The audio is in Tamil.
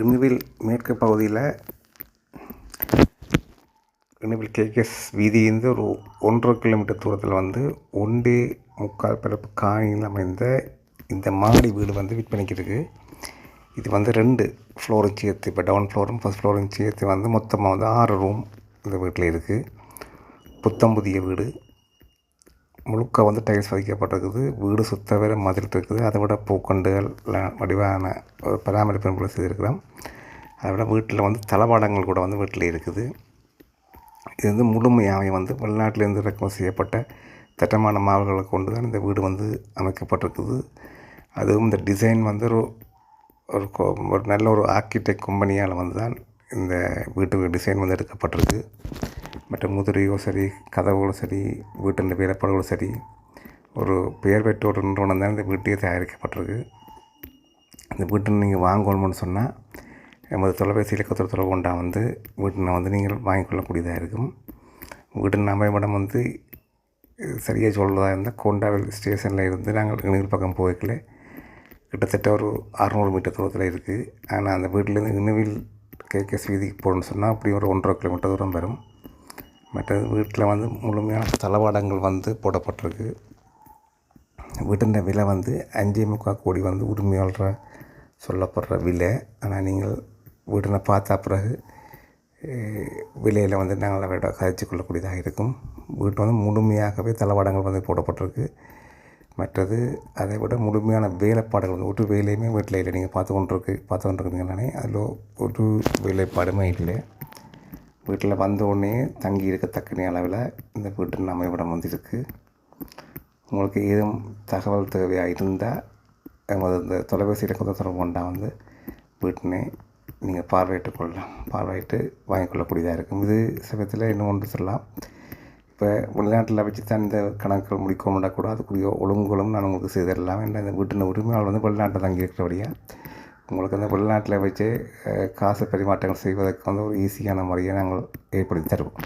இணுவில் மேற்கு பகுதியில் இணுவில் கேகேஎஸ் வீதியிலிருந்து ஒரு ஒன்றரை கிலோமீட்டர் தூரத்தில் வந்து ஒன்று முக்கால் பிறப்பு காணியில் அமைந்த இந்த மாடி வீடு வந்து விற்பனைக்கு இருக்குது இது வந்து ரெண்டு ஃப்ளோரும் சேர்த்து இப்போ டவுன் ஃப்ளோரும் ஃபஸ்ட் ஃப்ளோரும் சேர்த்து வந்து மொத்தமாக வந்து ஆறு ரூம் இந்த வீட்டில் இருக்குது புத்தம் புதிய வீடு. முழுக்க வந்து டைல்ஸ் வைக்கப்பட்டிருக்குது வீடு சுத்த வேற மதில் இருக்குது அதை விட பூக்கண்டுகள் வடிவான ஒரு பராமரிப்பு கூட செய்திருக்கிறோம். அதை விட வீட்டில் வந்து தளவாடங்கள் கூட வந்து வீட்டில் இருக்குது. இது வந்து முழுமையாகவே வந்து வெளிநாட்டிலேருந்து இறக்குமதி செய்யப்பட்ட திட்டமான மாவுகளை கொண்டு தான் இந்த வீடு வந்து அமைக்கப்பட்டிருக்குது. அதுவும் இந்த டிசைன் வந்து ஒரு ஒரு கொ- ஒரு நல்ல ஒரு ஆர்கிடெக்ட் கம்பெனியால் வந்து தான் இந்த வீட்டுக்கு டிசைன் வந்து எடுக்கப்பட்டிருக்கு. மற்ற முதிரையோ சரி கதவுகளும் சரி வீட்டில் வேலைப்பாடுகளும் சரி ஒரு பெயர் பெற்ற ஒரு நிறுவனம் தான் இந்த வீட்டையே தயாரிக்கப்பட்டிருக்கு. இந்த வீட்டில் நீங்கள் வாங்கணும்னு சொன்னால் எமது தொலைபேசி இலக்கத்தோட தொடர்பு கொண்டா வந்து வீட்டினை வந்து நீங்கள் வாங்கிக்கொள்ளக்கூடியதாக இருக்கும். வீட்டின் அமைவிடம் வந்து சரியாக சொல்வதாக இருந்தால் கோண்டாவில் ஸ்டேஷனில் இருந்து நாங்கள் இணையில் பக்கம் போய்க்கல. கிட்டத்தட்ட ஒரு அறநூறு மீட்டர் தூரத்தில் இருக்குது. ஆனால் அந்த வீட்டிலேருந்து இணுவில் கேகேஎஸ் வீதிக்கு போகணும்னு சொன்னால் அப்படி ஒரு ஒன்றரை கிலோமீட்டர் தூரம் வரும். மற்றது வீட்டில் வந்து முழுமையான தளவாடங்கள் வந்து போடப்பட்டிருக்கு. வீட்டின் விலை வந்து அஞ்சே முக்கால் கோடி வந்து உரிமையாளர் சொல்லப்படுற விலை. ஆனால் நீங்கள் வீட்டினை பார்த்த பிறகு விலையில் வந்து நாங்கள் அவரோட கதைச்சு கொள்ளக்கூடியதாக இருக்கும். வீட்டு வந்து முழுமையாகவே தளவாடங்கள் வந்து போடப்பட்டிருக்கு. மற்றது அதை விட முழுமையான வேலைப்பாடுகள் வந்து ஒரு வேலையுமே வீட்டில் இல்லை. நீங்கள் பார்த்து கொண்டிருக்கு பார்த்து கொண்டிருக்கீங்களானே அதில் ஒரு வேலைப்பாடுமே இல்லை. வீட்டில் வந்த உடனே தங்கி இருக்கத்தக்க அளவில் இந்த வீட்டின் அமைவிடம் வந்து உங்களுக்கு ஏதும் தகவல் தேவையாக இருந்தால் எமது இந்த தொலைபேசியில் கொஞ்சம் தொடர்பு கொண்டா வந்து வீட்டினை நீங்கள் பார்வையிட்டு கொள்ளலாம். பார்வையிட்டு வாங்கிக்கொள்ளக்கூடியதாக இருக்கும். இது சமயத்தில் இன்னும் ஒன்று சொல்லலாம். இப்போ வெளிநாட்டில் வச்சு தான் இந்த கணக்குகள் முடிக்கணும்னா கூட அதுக்குரிய ஒழுங்குகளும் நான் உங்களுக்கு செய்திடலாம் என்ற இந்த வீட்டின் உரிமையால் வந்து வெளிநாட்டில் தங்கி இருக்கிறபடியாக உங்களுக்கு வந்து வெளிநாட்டில் வச்சு காசு பரிமாற்றங்கள் செய்வதற்கு வந்து ஒரு ஈஸியான முறையை நாங்கள் ஏற்படுத்தி தருவோம்.